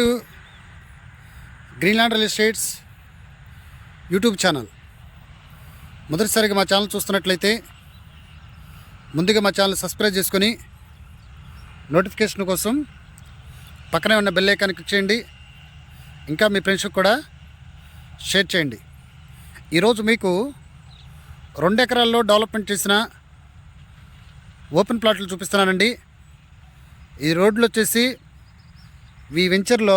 To Greenland real estates YouTube channel. మొదటిసారిగా మా channel చూస్తున్నట్లయితే ముందుగా మా ఛానల్ సబ్స్క్రైబ్ చేసుకొని నోటిఫికేషన్ కోసం పక్కనే ఉన్న బెల్ ఐకాన్ క్లిక్ చేయండి. ఇంకా మీ ఫ్రెండ్స్కి కూడా షేర్ చేయండి. ఈరోజు మీకు రెండు ఎకరాల్లో డెవలప్మెంట్ చేసిన ఓపెన్ ప్లాట్లు చూపిస్తున్నానండి. ఈ రోడ్లు వచ్చేసి ఈ వెంచర్లో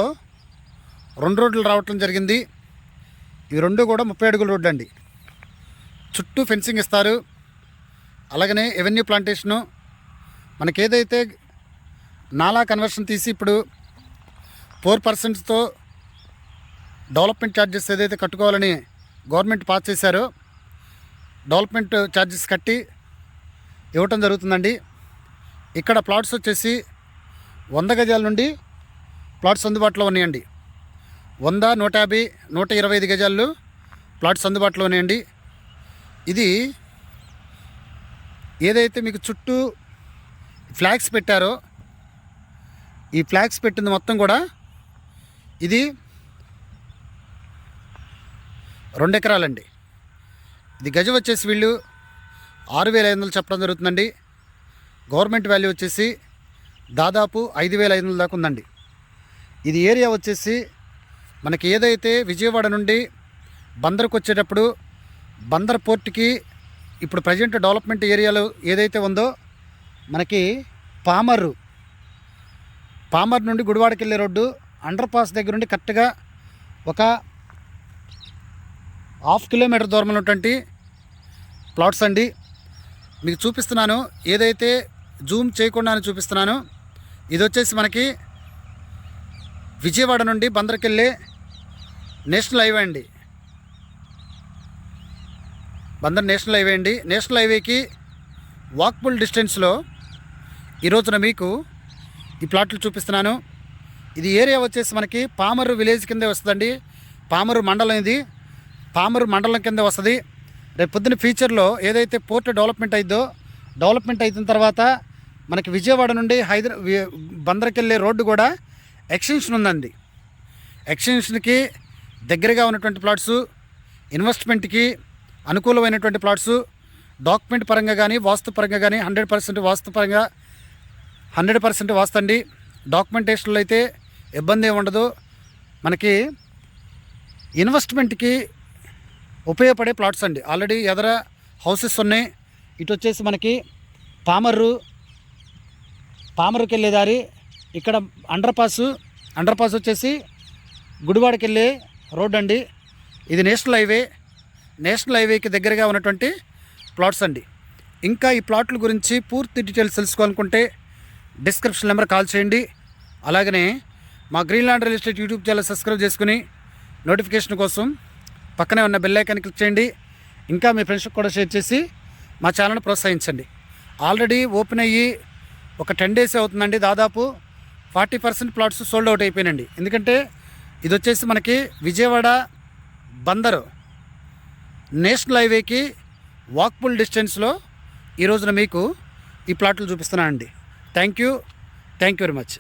రెండు రోడ్లు రావటం జరిగింది. ఇవి రెండు కూడా ముప్పై అడుగుల రోడ్లు అండి. చుట్టూ ఫెన్సింగ్ ఇస్తారు. అలాగనే ఎవెన్యూ ప్లాంటేషను. మనకేదైతే నాలా కన్వర్షన్ తీసి ఇప్పుడు ఫోర్ పర్సెంట్తో డెవలప్మెంట్ ఛార్జెస్ ఏదైతే కట్టుకోవాలని గవర్నమెంట్ పాస్ చేశారో డెవలప్మెంట్ ఛార్జెస్ కట్టి ఇవ్వటం జరుగుతుందండి. ఇక్కడ ప్లాట్స్ వచ్చేసి వంద గజాల నుండి ప్లాట్స్ అందుబాటులో ఉన్నాయండి. వంద నూట యాభై నూట ఇరవై ఐదు గజాలు ప్లాట్స్ అందుబాటులో ఉన్నాయండి. ఇది ఏదైతే మీకు చుట్టూ ఫ్లాగ్స్ పెట్టారో ఈ ఫ్లాగ్స్ పెట్టింది మొత్తం కూడా ఇది రెండు ఎకరాలండి. ఇది గజం వచ్చేసి వీళ్ళు ఆరు వేల ఐదు వందలు చెప్పడం జరుగుతుందండి. గవర్నమెంట్ వాల్యూ వచ్చేసి దాదాపు ఐదు వేల ఐదు వందల దాకా ఉందండి. ఇది ఏరియా వచ్చేసి మనకి ఏదైతే విజయవాడ నుండి బందర్కి వచ్చేటప్పుడు బందర్ పోర్ట్కి ఇప్పుడు ప్రజెంట్ డెవలప్మెంట్ ఏరియాలో ఏదైతే ఉందో మనకి పామర్ పామర్ నుండి గుడివాడకి వెళ్ళే రోడ్డు అండర్ పాస్ దగ్గర నుండి కరెక్ట్గా ఒక హాఫ్ కిలోమీటర్ దూరం ఉన్నటువంటి ప్లాట్స్ అండి. మీకు చూపిస్తున్నాను. ఏదైతే జూమ్ చేయకుండా చూపిస్తున్నాను. ఇది వచ్చేసి మనకి విజయవాడ నుండి బందర్కెళ్ళే నేషనల్ హైవే అండి. బందర్ నేషనల్ హైవే అండి. నేషనల్ హైవేకి వాక్బుల్ డిస్టెన్స్లో ఈ రోజున మీకు ఈ ప్లాట్లు చూపిస్తున్నాను. ఇది ఏరియా వచ్చేసి మనకి పామరు విలేజ్ కిందే వస్తుందండి. పామరు మండలం ఇది. పామరు మండలం కింద వస్తుంది. రేపు పొద్దున ఫ్యూచర్లో ఏదైతే పోర్ట్ డెవలప్మెంట్ అయిద్దో డెవలప్మెంట్ అయిన తర్వాత మనకి విజయవాడ నుండి హైదరా బందర్కెళ్ళే రోడ్డు కూడా ఎక్స్టెన్షన్ ఉందండి ఎక్స్టెన్షన్కి దగ్గరగా ఉన్నటువంటి ప్లాట్స్ ఇన్వెస్ట్మెంట్కి అనుకూలమైనటువంటి ప్లాట్స్ డాక్యుమెంట్ పరంగా కానీ వాస్తు పరంగా కానీ హండ్రెడ్ పర్సెంట్ వాస్తు పరంగా హండ్రెడ్ పర్సెంట్ వాస్తండి. డాక్యుమెంటేషన్లో అయితే ఇబ్బంది ఏమి ఉండదు. మనకి ఇన్వెస్ట్మెంట్కి ఉపయోగపడే ప్లాట్స్ అండి. ఆల్రెడీ ఎదర హౌసెస్ ఉన్నాయి. ఇటు వచ్చేసి మనకి పామర్రు పామరుకి వెళ్ళేదారి ఇక్కడ అండర్ పాస్ అండర్ పాస్ వచ్చేసి గుడివాడకి వెళ్ళే రోడ్ అండి. ఇది నేషనల్ హైవే. నేషనల్ హైవేకి దగ్గరగా ఉన్నటువంటి ప్లాట్స్ అండి. ఇంకా ఈ ప్లాట్ల గురించి పూర్తి డీటెయిల్స్ తెలుసుకోవాలనుకుంటే డిస్క్రిప్షన్ నెంబర్ కాల్ చేయండి. అలాగనే మా Greenland real estate YouTube channel subscribe చేసుకుని నోటిఫికేషన్ కోసం పక్కనే ఉన్న బెల్ ఐకాన్ క్లిక్ చేయండి. ఇంకా మీ ఫ్రెండ్స్కి కూడా షేర్ చేసి మా ఛానల్ని ప్రోత్సహించండి. ఆల్రెడీ ఓపెన్ అయ్యి ఒక టెన్ డేస్ అవుతుందండి దాదాపు. Forty percent plots sold out అయిపోయినండి ఎందుకంటే ఇది వచ్చేసి మనకి విజయవాడ బందరు నేషనల్ హైవేకి వాక్బుల్ డిస్టెన్స్లో ఈ రోజున మీకు ఈ ప్లాట్లు చూపిస్తున్నానండి. Thank you thank you very much